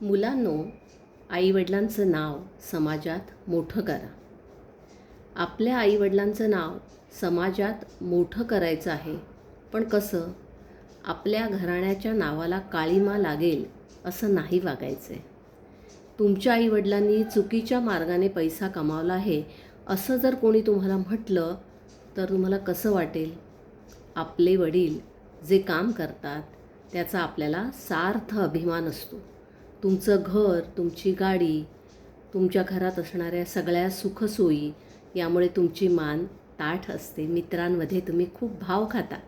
मुलांनो आईवडिलांचं नाव समाजात मोठं करा. आपल्या आईवडिलांचं नाव समाजात मोठं करायचं आहे. पण कसं? आपल्या घराण्याच्या नावाला काळीमा लागेल असं नाही वागायचं आहे तुमच्या आईवडिलांनी चुकीच्या मार्गाने पैसा कमावला आहे असं जर कोणी तुम्हाला म्हटलं तर तुम्हाला कसं वाटेल? आपले वडील जे काम करतात त्याचा आपल्याला सार्थ अभिमान असतो. तुमचं घर तुमची गाडी तुमच्या घरात असणाऱ्या सगळ्या सुखसोयी यामुळे तुमची मान ताठ असते. मित्रांमध्ये तुम्ही खूप भाव खाता.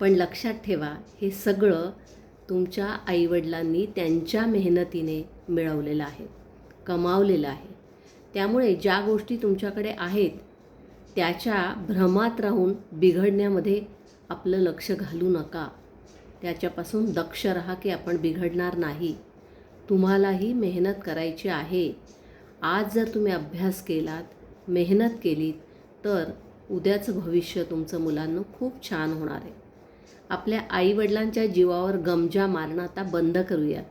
पण लक्षात ठेवा हे सगळं तुमच्या आईवडिलांनी त्यांच्या मेहनतीने मिळवलेलं आहे कमावलेलं आहे. त्यामुळे ज्या गोष्टी तुमच्याकडे आहेत त्याच्या भ्रमात राहून बिघडण्यामध्ये आपलं लक्ष घालू नका. त्याच्यापासून दक्ष राहा की आपण बिघडणार नाही. तुम्हालाही मेहनत करायची आहे. आज जर तुम्ही अभ्यास केलात मेहनत केलीत तर उद्याचं भविष्य तुमचं मुलांना खूप छान होणार आहे. आपल्या आईवडिलांच्या जीवावर गमजा मारणं आता बंद करूयात.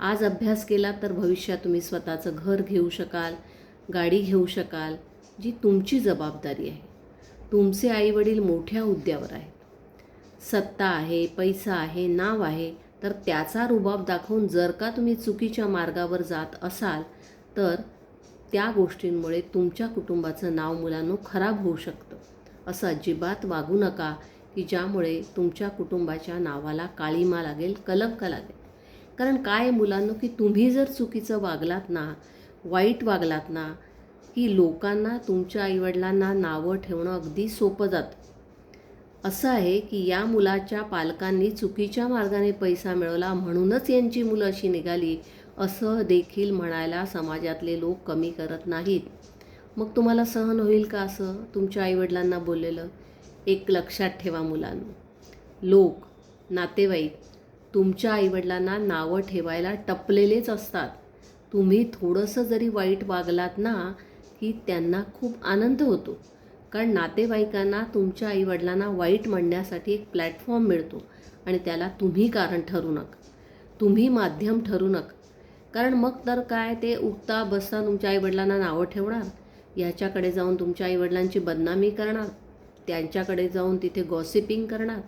आज अभ्यास केला तर भविष्यात तुम्ही स्वतःचं घर घेऊ शकाल गाडी घेऊ शकाल जी तुमची जबाबदारी आहे. तुमचे आईवडील मोठ्या हुद्द्यावर आहेत. सत्ता आहे पैसा आहे नाव आहे तर त्याचा रुबाब दाखवून जर का तुम्ही चुकीच्या मार्गावर जात असाल तर त्या गोष्टींमुळे तुमच्या कुटुंबाचं नाव मुलांनो खराब होऊ शकतं. असं अजिबात वागू नका की ज्यामुळे तुमच्या कुटुंबाच्या नावाला काळीमा लागेल कलंक लागेल. कारण काय आहे मुलांनो की तुम्ही जर चुकीचं वागलात ना वाईट वागलात ना की लोकांना तुमच्या आईवडिलांना नावं ठेवणं अगदी सोपं जातं. असं आहे की या मुलाच्या पालकांनी चुकीच्या मार्गाने पैसा मिळवला म्हणूनच यांची मुलं अशी निघाली असं देखील म्हणायला समाजातले लोक कमी करत नाहीत. मग तुम्हाला सहन होईल का असं? तुमच्या आईवडिलांना बोललेलं. एक लक्षात ठेवा मुलांना. लोक नातेवाईक तुमच्या आईवडिलांना नावं ठेवायला टपलेलेच असतात. तुम्ही थोडंसं जरी वाईट वागलात ना की त्यांना खूप आनंद होतो. कारण नातेवाईकांना तुमच्या आईवडिलांना वाईट म्हणण्यासाठी एक प्लॅटफॉर्म मिळतो आणि त्याला तुम्ही कारण ठरू नका. तुम्ही माध्यम ठरू नका. कारण मग तर काय ते उठता बसता तुमच्या आईवडिलांना नावं ठेवणार? याच्याकडे जाऊन तुमच्या आईवडिलांची बदनामी करणार? त्यांच्याकडे जाऊन तिथे गॉसिपिंग करणार?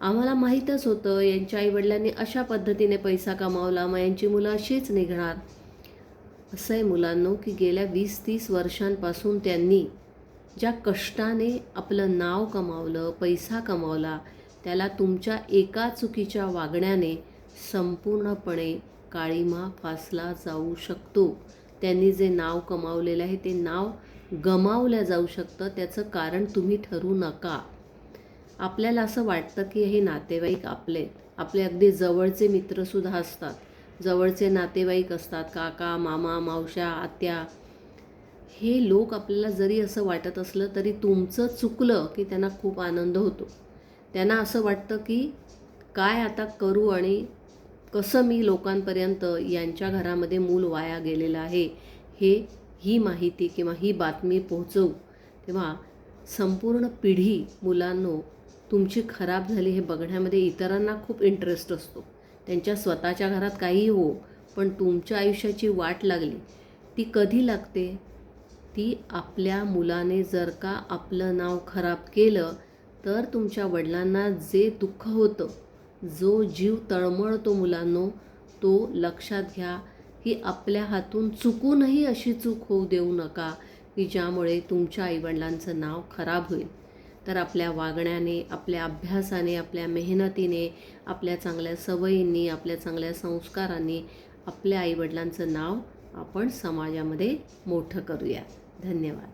आम्हाला माहीतच होतं यांच्या आईवडिलांनी अशा पद्धतीने पैसा कमावला मग यांची मुलं अशीच निघणार. असं आहे मुलांनो की गेल्या वीस तीस वर्षांपासून त्यांनी ज्या कष्टाने आपलं नाव कमावलं पैसा कमावला त्याला तुमच्या एका चुकीच्या वागण्याने संपूर्णपणे काळीमा फासला जाऊ शकतो. त्यांनी जे नाव कमावलेलं आहे ते नाव गमावलं जाऊ शकतं. त्याचं कारण तुम्ही ठरू नका. आपल्याला असं वाटतं की हे नातेवाईक आपले आपले अगदी जवळचे मित्रसुद्धा असतात. जवळचे नातेवाईक असतात. काका मामा मावश्या आत्या हे लोक आपल्याला जरी असं वाटत असलं तरी तुमचं चुकलं की त्यांना खूप आनंद होतो. त्यांना असं वाटतं की काय आता करू आणि कसं मी लोकांपर्यंत यांच्या घरामध्ये मूल वाया गेलेलं आहे हे ही माहिती किंवा ही बातमी पोहोचवू. तेव्हा संपूर्ण पिढी मुलांनो तुमची खराब झाली हे बघण्यामध्ये इतरांना खूप इंटरेस्ट असतो. त्यांच्या स्वतःच्या घरात काही हो पण तुमच्या आयुष्याची वाट लागली. ती कधी लागते? ती आपल्या मुलाने जर का आपलं नाव खराब केलं तर तुमच्या वडिलांना जे दुःख होतं जो जीव तळमळतो मुलांनो तो लक्षात घ्या. की आपल्या हातून चुकूनही अशी चूक होऊ देऊ नका की ज्यामुळे तुमच्या आईवडिलांचं नाव खराब होईल. तर आपल्या वागण्याने आपल्या अभ्यासाने आपल्या मेहनतीने आपल्या चांगल्या सवयींनी आपल्या चांगल्या संस्कारांनी आपल्या आईवडिलांचं नाव आपण समाजामध्ये मोठं करूया. धन्यवाद.